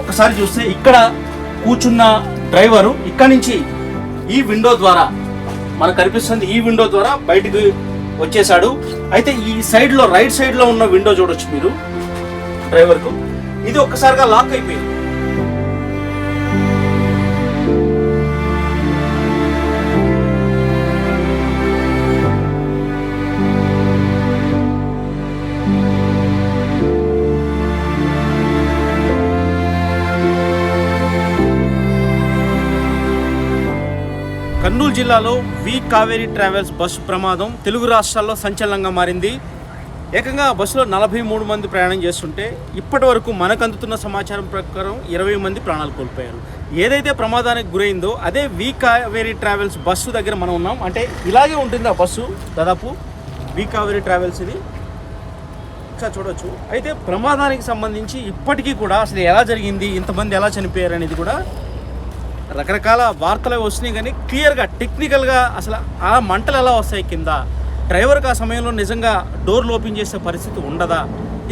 ఒక్కసారి చూస్తే ఇక్కడ కూర్చున్న డ్రైవరు ఇక్కడ నుంచి ఈ విండో ద్వారా మనకు కనిపిస్తుంది ఈ విండో ద్వారా బయటకు వచ్చేసాడు అయితే ఈ సైడ్లో రైట్ సైడ్లో ఉన్న విండో చూడొచ్చు మీరు డ్రైవర్కు. ఇది ఒక్కసారిగా లాక్ అయిపోయింది. కర్నూలు జిల్లాలో వి కావేరీ ట్రావెల్స్ బస్సు ప్రమాదం తెలుగు రాష్ట్రాల్లో సంచలనంగా మారింది. ఏకంగా బస్సులో నలభై మూడు మంది ప్రయాణం చేస్తుంటే ఇప్పటి వరకు మనకు అందుతున్న సమాచారం ప్రకారం ఇరవై మంది ప్రాణాలు కోల్పోయారు. ఏదైతే ప్రమాదానికి గురైందో అదే వి కావేరీ ట్రావెల్స్ బస్సు దగ్గర మనం ఉన్నాం. అంటే ఇలాగే ఉంటుంది ఆ బస్సు దాదాపు. వి కావేరీ ట్రావెల్స్ ఇది. ఒకసారి చూడొచ్చు. అయితే ప్రమాదానికి సంబంధించి ఇప్పటికీ కూడా అసలు ఎలా జరిగింది? ఇంతమంది ఎలా చనిపోయారు అనేది కూడా రకరకాల వార్తలు వస్తున్నాయి కానీ క్లియర్గా టెక్నికల్గా అసలు ఆ మంటలు ఎలా వస్తాయి కింద? డ్రైవర్కి ఆ సమయంలో నిజంగా డోర్లు ఓపెన్ చేసే పరిస్థితి ఉండదా?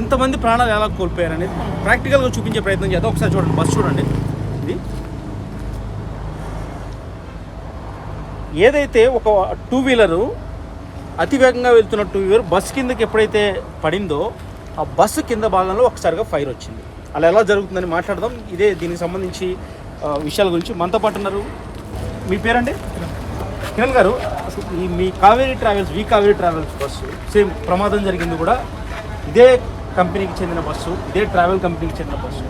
ఇంతమంది ప్రాణాలు ఎలా కోల్పోయారు అనేది ప్రాక్టికల్గా చూపించే ప్రయత్నం చేద్దాం. ఒకసారి చూడండి బస్ చూడండి. ఇది. ఏదైతే ఒక టూ వీలరు అతి వేగంగా వెళ్తున్న టూ వీలర్ బస్ కిందకి ఎప్పుడైతే పడిందో ఆ బస్సు కింద భాగంలో ఒకసారిగా ఫైర్ వచ్చింది. అలా ఎలా జరుగుతుందని మాట్లాడదాం. ఇదే దీనికి సంబంధించి విషయాల గురించి మనతో పాటు ఉన్నారు. మీ పేరండి? కిరణ్ గారు. అసలు ఈ మీ Kaveri travels V Kaveri travels bus same ప్రమాదం జరిగింది కూడా. ఇదే కంపెనీకి చెందిన బస్సు ఇదే ట్రావెల్ కంపెనీకి చెందిన బస్సు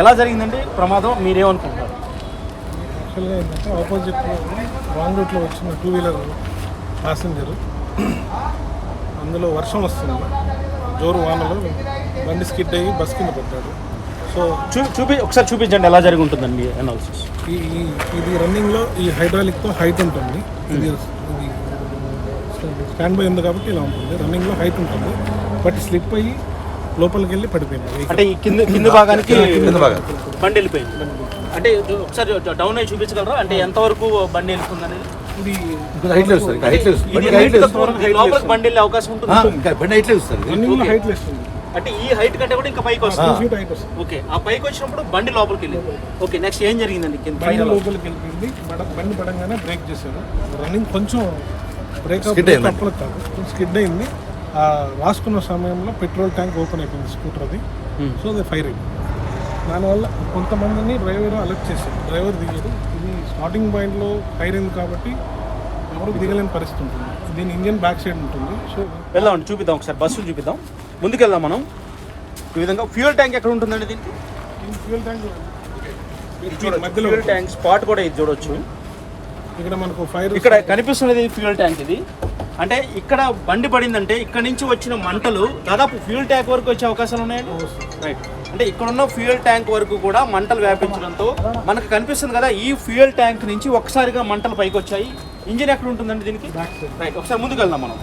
ఎలా జరిగిందండి? ప్రమాదం మీరేమనుకుంటారు యాక్చువల్గా ఏంటంటే ఆపోజిట్ రాంగ్ రూట్లో వచ్చిన టూ వీలర్ ప్యాసింజర్. అందులో వర్షం వస్తుంది. జోరు వానలో బండి స్కిడ్ అయ్యి బస్ కింద పెట్టాడు సో చూ చూపి ఒకసారి చూపించండి ఎలా జరిగి ఉంటుందండి అనాలిసిస్ ఈ ఈ- ఇది రన్నింగ్లో ఈ హైడ్రాలిక్తో హైట్ ఉంటుంది. ఇది ఇది స్టాండ్ బై ఉంది కాబట్టి ఇలా ఉంటుంది. రన్నింగ్లో హైట్ ఉంటుంది. బట్ స్లిప్ అయ్యి లోపలికి వెళ్ళి పడిపోయింది. అంటే ఈ కింద కింద భాగానికి కింద భాగం. బండి వెళ్ళిపోయింది. అంటే ఒకసారి డౌన్ అయ్యి చూపించగలరా? అంటే ఎంతవరకు బండి వెళ్తుంది అనేది ఇది ఇంకా హైట్ లేదు సార్ ఇంకా హైట్ లేదు ఇది బండి హైట్ లేదు. లోపలికి బండి వెళ్ళే అవకాశం ఉంటుంది? ఇంకా బండి హైట్ లేదు సార్. రన్నింగ్లో. హైట్ వస్తుంది. అంటే ఈ హైట్ కంటే కూడా ఇంకా పైకి వస్తుంది. హైట్ వస్తుంది. ఓకే ఆ పైకి వచ్చినప్పుడు బండి లోపలికి వెళ్ళింది ఓకే నెక్స్ట్ ఏం జరిగిందండి? బండి లోపలికి వెళ్ళింది బడ- బండి పడంగానే బ్రేక్ చేశారు. రన్నింగ్ కొంచెం బ్రేక్ కాదు. కొంచెం స్కిడ్ అయింది. ఆ రాసుకున్న సమయంలో పెట్రోల్ ట్యాంక్ ఓపెన్ అయిపోయింది స్కూటర్ అది. Hmm. సో అది ఫైర్ అయింది. దానివల్ల కొంతమందిని డ్రైవర్ అలర్ట్ చేశారు. డ్రైవర్ దిగాడు ఇది స్టార్టింగ్ పాయింట్లో ఫైర్ అయింది కాబట్టి ఎవరు దిగలేని పరిస్థితి ఉంటుంది. దీని ఇంజన్ బ్యాక్ సైడ్ ఉంటుంది. సో వెళ్దామండి చూపిద్దాం ఒకసారి. బస్సు చూపిద్దాం. ముందుకెళ్దాం మనం. ఈ విధంగా ఫ్యూయల్ ట్యాంక్ ఎక్కడ ఉంటుందండి దీనికి? దీని fuel tank fuel tank spot కూడా ఇది చూడొచ్చు. ఇక్కడ మనకు ఫైర్ ఇక్కడ కనిపిస్తున్నది ఫ్యూయల్ ట్యాంక్ ఇది. అంటే ఇక్కడ బండి పడిందంటే ఇక్కడ నుంచి వచ్చిన మంటలు దాదాపు ఫ్యూయల్ ట్యాంక్ వరకు వచ్చే అవకాశాలు ఉన్నాయండి? రైట్ అంటే ఇక్కడ ఉన్న ఫ్యూయల్ ట్యాంక్ వరకు కూడా మంటలు వ్యాపించడంతో మనకు కనిపిస్తుంది కదా ఈ ఫ్యూయల్ ట్యాంక్ నుంచి ఒకసారిగా మంటలు పైకి వచ్చాయి ఇంజిన్ ఎక్కడ ఉంటుందండి దీనికి? రైట్ ఒకసారి ముందుకు వెళ్దాం మనం.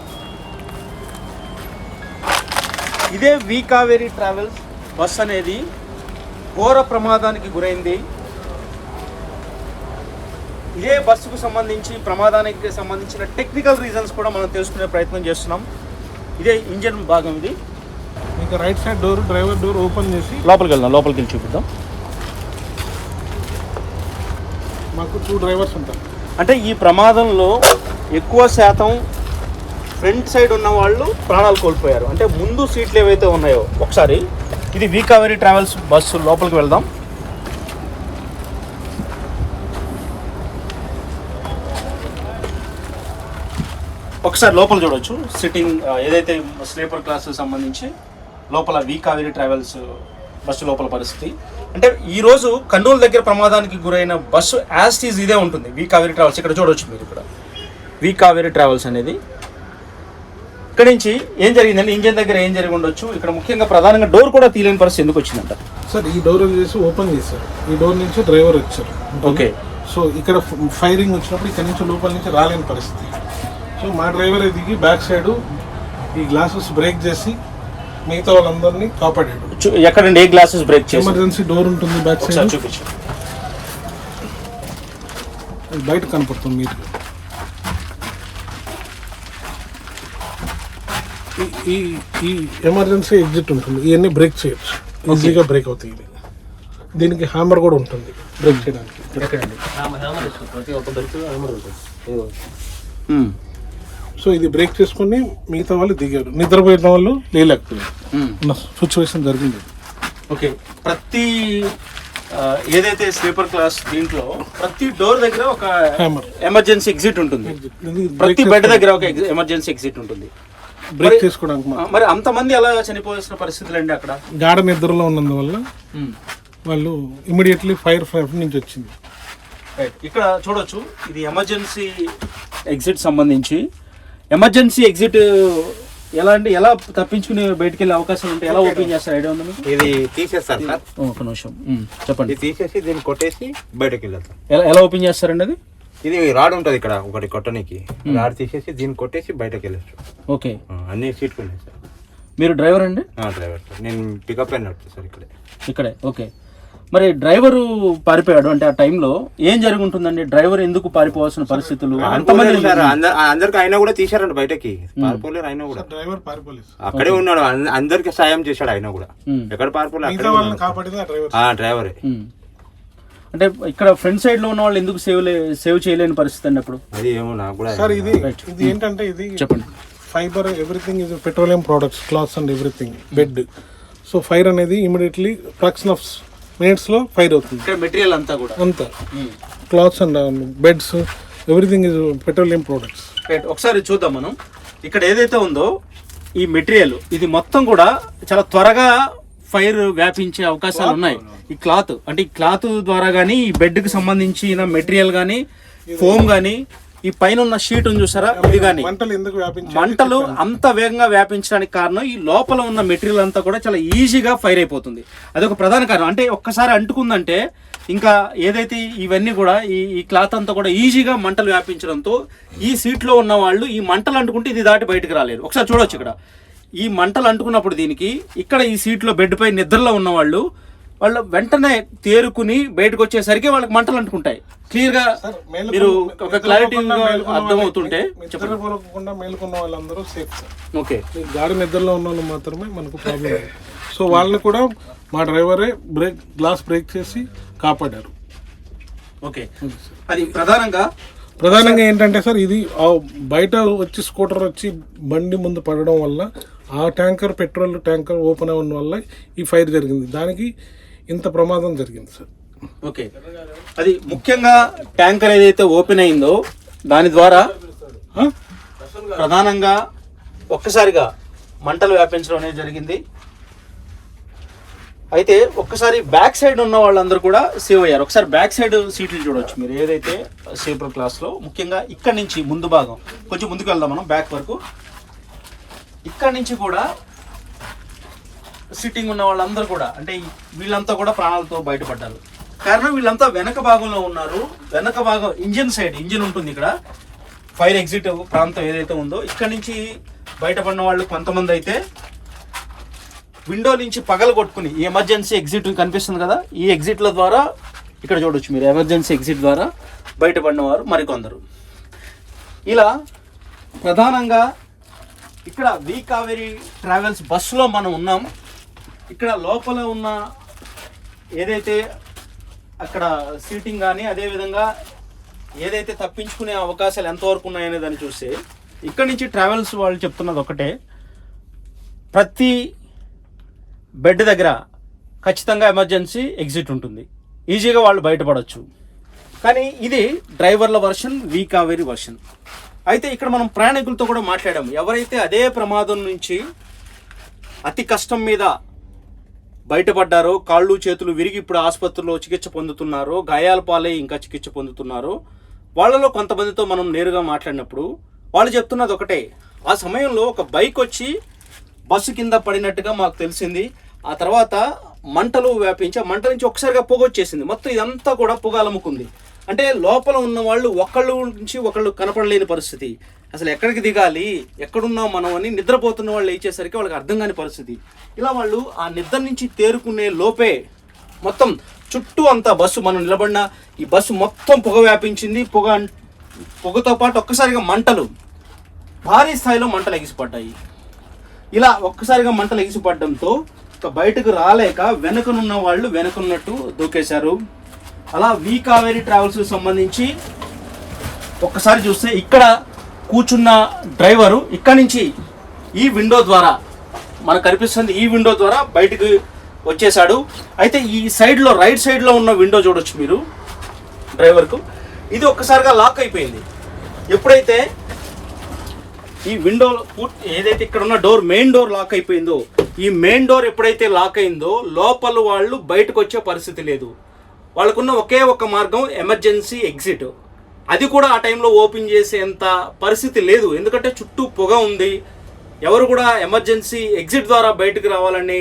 ఇదే వి కావేరీ ట్రావెల్స్ బస్ అనేది ఘోర ప్రమాదానికి గురైంది. ఇదే బస్సుకు సంబంధించి ప్రమాదానికి సంబంధించిన టెక్నికల్ రీజన్స్ కూడా మనం తెలుసుకునే ప్రయత్నం చేస్తున్నాం. ఇదే ఇంజన్ భాగం ఇది. ఇంకా right side door driver door open చేసి లోపలికి వెళ్దాం లోపలికి వెళ్ళి చూపిద్దాం. మాకు టూ డ్రైవర్స్ ఉంటారు. అంటే ఈ ప్రమాదంలో ఎక్కువ శాతం ఫ్రంట్ సైడ్ ఉన్న వాళ్ళు ప్రాణాలు కోల్పోయారు. అంటే ముందు సీట్లు ఏవైతే ఉన్నాయో ఒకసారి ఇది వీకావరీ ట్రావెల్స్ బస్సు లోపలికి వెళ్దాం. ఒకసారి లోపల చూడొచ్చు. సిట్టింగ్ ఏదైతే స్లీపర్ క్లాస్ సంబంధించి లోపల వి కావేరీ ట్రావెల్స్ బస్సు లోపల పరిస్థితి. అంటే ఈరోజు రోజు కర్నూలు దగ్గర ప్రమాదానికి గురైన బస్సు యాస్టీజ్ ఇదే ఉంటుంది. V Kaveri travels. ఇక్కడ చూడొచ్చు మీరు ఇక్కడ. వి కావేరీ ట్రావెల్స్ అనేది ఇక్కడ నుంచి ఏం జరిగిందండి ఇంజన్ దగ్గర ఏం జరిగి ఉండొచ్చు ఇక్కడ ముఖ్యంగా ప్రధానంగా డోర్ కూడా తీయలేని పరిస్థితి ఎందుకు వచ్చిందంట? సార్ ఈ డోర్ చేసి ఓపెన్ చేశారు. ఈ డోర్ నుంచి డ్రైవర్ వచ్చారు. ఓకే. సో ఇక్కడ ఫైరింగ్ వచ్చినప్పుడు ఇక్కడ నుంచి లోపల నుంచి రాలేని పరిస్థితి. సో మా డ్రైవర్ దిగి బ్యాక్ సైడ్ ఈ గ్లాసెస్ బ్రేక్ చేసి మిగతా వాళ్ళందరినీ కాపాడాడు. ఎక్కడండి ఏ గ్లాసెస్ బ్రేక్ చేసి ఎమర్జెన్సీ డోర్ ఉంటుంది బ్యాక్ సైడ్. చూపించు బయట కనపడుతుంది మీరు ఈ- ఈ ఎమర్జెన్సీ ఎగ్జిట్ ఉంటుంది. ఇవన్నీ బ్రేక్ చేయొచ్చు. ఈజీగా బ్రేక్ అవుతాయి ఇవి. దీనికి హ్యామర్ కూడా ఉంటుంది. బ్రేక్ చేయడానికి. సో ఇది బ్రేక్ చేసుకుని మిగతా వాళ్ళు దిగారు. నిద్రపోయిన వాళ్ళు లేలేకపోయారు. సిచ్యువేషన్ జరిగింది. ఓకే. ప్రతి ఏదైతే స్లీపర్ క్లాస్ దీంట్లో ప్రతి డోర్ దగ్గర ఒక హ్యామర్ ఎమర్జెన్సీ ఎగ్జిట్ ఉంటుంది. ప్రతి బెడ్ దగ్గర ఒక ఎమర్జెన్సీ ఎగ్జిట్ ఉంటుంది. బ్రేక్ చేసుకోవడానికి ఆ, మరి అంతమంది ఎలా చనిపోవాల్సిన పరిస్థితులు అండి అక్కడ? గాఢ నిద్రలో ఉన్నందువల్ల వాళ్ళు ఇమీడియట్లీ ఫైర్ ఫైర్ నుంచి వచ్చింది. రైట్ ఇక్కడ చూడొచ్చు ఇది ఎమర్జెన్సీ ఎగ్జిట్ సంబంధించి. ఎమర్జెన్సీ ఎగ్జిట్ ఎలా అంటే ఎలా తప్పించుకుని బయటికి వెళ్ళే అవకాశాలు ఉంటాయి ఎలా ఓపెన్ చేస్తారు? ఐడియా ఉందా మీకు? ఇది తీసేస్తారు సార్. ఒక నిమిషం. మ్మ్. చెప్పండి. ఇది తీసేసి దీన్ని కొట్టేసి బయటకు వెళ్ళారు ఎలా ఎలా ఓపెన్ చేస్తారండి అది? ఇది రాడ్ ఉంటుంది ఇక్కడ ఒకటి కొట్టడానికి రాడ్ తీసేసి దీన్ని కొట్టేసి బయటకు వెళ్ళచ్చు. ఓకే. అన్ని సీట్లు ఉన్నాయి సార్. మీరు డ్రైవర్ అండి? ఆ, డ్రైవర్ సార్. నేను పికప్ అయిన సార్ ఇక్కడే. ఇక్కడే ఓకే. మరి డ్రైవరు పారిపోయాడు అంటే ఆ టైంలో ఏం జరిగి ఉంటుందండి డ్రైవర్ ఎందుకు పారిపోవాల్సిన పరిస్థితులు? అంతమంది అందరికి అయినా కూడా తీసారంట బయటకి. పారిపోలేరు అయినా కూడా. డ్రైవర్ పారిపోలేదు అక్కడే ఉన్నాడు. అందరికి సాయం చేశాడు అయినా కూడా. ఎక్కడ పారిపోలే మిగతా అక్కడే వాళ్ళని ఉన్నాడు. కాపాడింది ఆ డ్రైవర్ ఆ డ్రైవరే. మ్మ్. అంటే ఇక్కడ ఫ్రంట్ సైడ్లో ఉన్న వాళ్ళు ఎందుకు సేవ్ సేవ్ చేయలేని పరిస్థితి అండి అప్పుడు? అది ఏమో నాకు కూడా సార్ ఇది ఇది ఏంటంటే ఇది చెప్పండి. ఫైబర్ ఎవ్రీథింగ్ ఇది petroleum products clothes and everything bed. So fire అనేది ఇమీడియట్లీ ఫ్రాక్షన్ ఆఫ్ మినిట్స్లో ఫైర్ అవుతుంది. మెటీరియల్ అంతా కూడా. అంతా. Clothes and beds everything is petroleum products. Right ఒకసారి చూద్దాం మనం. ఇక్కడ ఏదైతే ఉందో ఈ మెటీరియల్ ఇది మొత్తం కూడా చాలా త్వరగా ఫైర్ వ్యాపించే అవకాశాలు ఉన్నాయి. ఈ క్లాత్ అంటే ఈ క్లాత్ ద్వారా కానీ ఈ బెడ్కి సంబంధించిన మెటీరియల్ కానీ ఫోమ్ కానీ ఈ పైన ఉన్న షీట్ చూసారా? ఇది కానీ మంటలు ఎందుకు మంటలు అంత వేగంగా వ్యాపించడానికి కారణం ఈ లోపల ఉన్న మెటీరియల్ అంతా కూడా చాలా ఈజీగా ఫైర్ అయిపోతుంది. అది ఒక ప్రధాన కారణం. అంటే ఒక్కసారి అంటుకుందంటే ఇంకా ఏదైతే ఇవన్నీ కూడా ఈ ఈ క్లాత్ అంతా కూడా ఈజీగా మంటలు వ్యాపించడంతో ఈ సీట్లో ఉన్న వాళ్ళు ఈ మంటలు అంటుకుంటే ఇది దాటి బయటకు రాలేరు ఒకసారి చూడొచ్చు ఇక్కడ. ఈ మంటలు అంటుకున్నప్పుడు దీనికి ఇక్కడ ఈ సీట్లో బెడ్ పై నిద్రలో ఉన్న వాళ్ళు వాళ్ళు వెంటనే తేరుకుని బయటకు వచ్చేసరికి వాళ్ళకి మంటలు అంటుకుంటాయి. క్లియర్గా మీరు ఒక క్లారిటీ అర్థమవుతుంటే చెప్పండి. నిద్రపోకుండా మేలుకున్న వాళ్ళందరూ సేఫ్ ఓకే గాడి నిద్రలో ఉన్న వాళ్ళు మాత్రమే మనకు ప్రాబ్లం సో వాళ్ళని కూడా మా డ్రైవరే బ్రేక్ గ్లాస్ బ్రేక్ చేసి కాపాడారు. ఓకే అది ప్రధానంగా ప్రధానంగా ఏంటంటే సార్ ఇది బయట వచ్చి స్కూటర్ వచ్చి బండి ముందు పడడం వల్ల ఆ ట్యాంకర్ పెట్రోల్ ట్యాంకర్ ఓపెన్ అవ్వడం వల్ల ఈ ఫైర్ జరిగింది. దానికి ఇంత ప్రమాదం జరిగింది సార్. ఓకే. అది ముఖ్యంగా ట్యాంకర్ ఏదైతే ఓపెన్ అయిందో దాని ద్వారా? ప్రధానంగా ఒక్కసారిగా మంటలు వ్యాపించడం అనేది జరిగింది. అయితే ఒక్కసారి బ్యాక్ సైడ్ ఉన్న వాళ్ళందరూ కూడా సేవ్ అయ్యారు. ఒకసారి బ్యాక్ సైడ్ సీట్లు చూడొచ్చు మీరు. ఏదైతే స్లీపర్ క్లాస్లో ముఖ్యంగా ఇక్కడ నుంచి ముందు భాగం కొంచెం ముందుకు వెళ్దాం మనం బ్యాక్ వరకు. ఇక్కడ నుంచి కూడా సిట్టింగ్ ఉన్న వాళ్ళందరూ కూడా అంటే వీళ్ళంతా కూడా ప్రాణాలతో బయటపడ్డారు. కారణం వీళ్ళంతా వెనక భాగంలో ఉన్నారు. వెనక భాగం ఇంజిన్ సైడ్ ఇంజిన్ ఉంటుంది ఇక్కడ. ఫైర్ ఎగ్జిట్ ప్రాంతం ఏదైతే ఉందో ఇక్కడ నుంచి బయటపడిన వాళ్ళు కొంతమంది అయితే విండో నుంచి పగలు కొట్టుకుని ఈ ఎమర్జెన్సీ ఎగ్జిట్ కనిపిస్తుంది కదా ఈ ఎగ్జిట్ల ద్వారా ఇక్కడ చూడొచ్చు మీరు ఎమర్జెన్సీ ఎగ్జిట్ ద్వారా బయటపడిన వారు మరికొందరు. ఇలా ప్రధానంగా ఇక్కడ వి కావేరి ట్రావెల్స్ బస్సులో మనం ఉన్నాం. ఇక్కడ లోపల ఉన్న ఏదైతే అక్కడ సీటింగ్ కానీ అదేవిధంగా ఏదైతే తప్పించుకునే అవకాశాలు ఎంతవరకు ఉన్నాయనే దాన్ని చూస్తే ఇక్కడ నుంచి ట్రావెల్స్ వాళ్ళు చెప్తున్నది ఒకటే. ప్రతి బెడ్ దగ్గర ఖచ్చితంగా ఎమర్జెన్సీ ఎగ్జిట్ ఉంటుంది. ఈజీగా వాళ్ళు బయటపడవచ్చు కానీ ఇది డ్రైవర్ల వర్షన్ వీ కావేరి వర్షన్. అయితే ఇక్కడ మనం ప్రయాణికులతో కూడా మాట్లాడాము. ఎవరైతే అదే ప్రమాదం నుంచి అతి కష్టం మీద బయటపడ్డారో కాళ్ళు చేతులు విరిగి ఇప్పుడు ఆసుపత్రిలో చికిత్స పొందుతున్నారో గాయాల పాలై ఇంకా చికిత్స పొందుతున్నారో వాళ్ళలో కొంతమందితో మనం నేరుగా మాట్లాడినప్పుడు వాళ్ళు చెప్తున్నది ఒకటే. ఆ సమయంలో ఒక బైక్ వచ్చి బస్సు కింద పడినట్టుగా మాకు తెలిసింది. ఆ తర్వాత మంటలు వ్యాపించి ఆ మంట నుంచి ఒకసారిగా పొగ వచ్చేసింది. మొత్తం ఇదంతా కూడా పొగ అలముకుంది. అంటే లోపల ఉన్న వాళ్ళు ఒకళ్ళు నుంచి ఒకళ్ళు కనపడలేని పరిస్థితి. అసలు ఎక్కడికి దిగాలి? ఎక్కడున్నాం మనం అని నిద్రపోతున్న వాళ్ళు లేచేసరికి వాళ్ళకి అర్థం కాని పరిస్థితి. ఇలా వాళ్ళు ఆ నిద్ర నుంచి తేరుకునే లోపే మొత్తం చుట్టూ అంతా బస్సు మనం నిలబడిన ఈ బస్సు మొత్తం పొగ వ్యాపించింది. పొగ పొగతో పాటు ఒక్కసారిగా మంటలు. భారీ స్థాయిలో మంటలు ఎగిసిపడ్డాయి. ఇలా ఒక్కసారిగా మంటలు ఎగిసిపడడంతో బయటకు రాలేక వెనుకనున్న వాళ్ళు వెనుకున్నట్టు దూకేశారు. అలా వి కావేరి ట్రావెల్స్ సంబంధించి ఒక్కసారి చూస్తే ఇక్కడ కూర్చున్న డ్రైవరు ఇక్కడ నుంచి ఈ విండో ద్వారా మనకు కనిపిస్తుంది ఈ విండో ద్వారా బయటకు వచ్చేసాడు అయితే ఈ సైడ్లో రైట్ సైడ్లో ఉన్న విండో చూడొచ్చు మీరు డ్రైవర్కు. ఇది ఒక్కసారిగా లాక్ అయిపోయింది. ఎప్పుడైతే ఈ విండో ఏదైతే ఇక్కడ ఉన్న డోర్ మెయిన్ డోర్ లాక్ అయిపోయిందో ఈ మెయిన్ డోర్ ఎప్పుడైతే లాక్ అయిందో లోపల వాళ్ళు బయటకు వచ్చే పరిస్థితి లేదు. వాళ్ళకున్న ఒకే ఒక మార్గం ఎమర్జెన్సీ ఎగ్జిట్. అది కూడా ఆ టైంలో ఓపెన్ చేసేంత పరిస్థితి లేదు. ఎందుకంటే చుట్టూ పొగ ఉంది. ఎవరు కూడా ఎమర్జెన్సీ ఎగ్జిట్ ద్వారా బయటకు రావాలని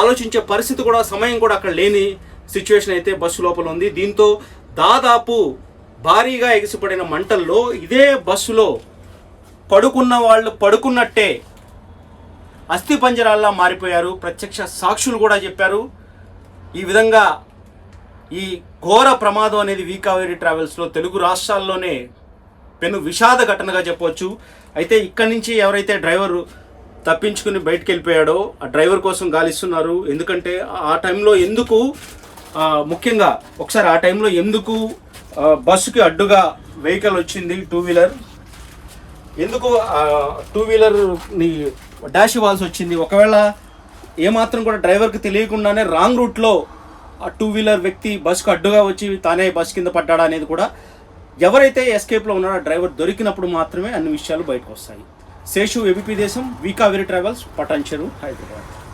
ఆలోచించే పరిస్థితి కూడా సమయం కూడా అక్కడ లేని సిచ్యువేషన్ అయితే బస్సు లోపల ఉంది. దీంతో దాదాపు భారీగా ఎగిసిపడిన మంటల్లో ఇదే బస్సులో పడుకున్న వాళ్ళు పడుకున్నట్టే అస్థి పంజరాల్లా మారిపోయారు. ప్రత్యక్ష సాక్షులు కూడా చెప్పారు. ఈ విధంగా ఈ ఘోర ప్రమాదం అనేది వీ కావేరీ ట్రావెల్స్లో తెలుగు రాష్ట్రాల్లోనే పెను విషాద ఘటనగా చెప్పవచ్చు. అయితే ఇక్కడి నుంచి ఎవరైతే డ్రైవర్ తప్పించుకుని బయటకు వెళ్ళిపోయాడో ఆ డ్రైవర్ కోసం గాలిస్తున్నారు. ఎందుకంటే ఆ టైంలో ఎందుకు ముఖ్యంగా ఒకసారి ఆ టైంలో ఎందుకు బస్సుకి అడ్డుగా వెహికల్ వచ్చింది టూ వీలర్? ఎందుకు టూ వీలర్ని డాష్ ఇవ్వాల్సి వచ్చింది? ఒకవేళ ఏమాత్రం కూడా డ్రైవర్కి తెలియకుండానే రాంగ్ రూట్లో టూ వీలర్ వ్యక్తి బస్కు అడ్డుగా వచ్చి తానే బస్ కింద పడ్డాడా అనేది కూడా ఎవరైతే ఎస్కేప్లో ఉన్నారో డ్రైవర్ దొరికినప్పుడు మాత్రమే అన్ని విషయాలు బయటకు వస్తాయి. Seshu ABP Desam వీకావేరి travels Patancheru Hyderabad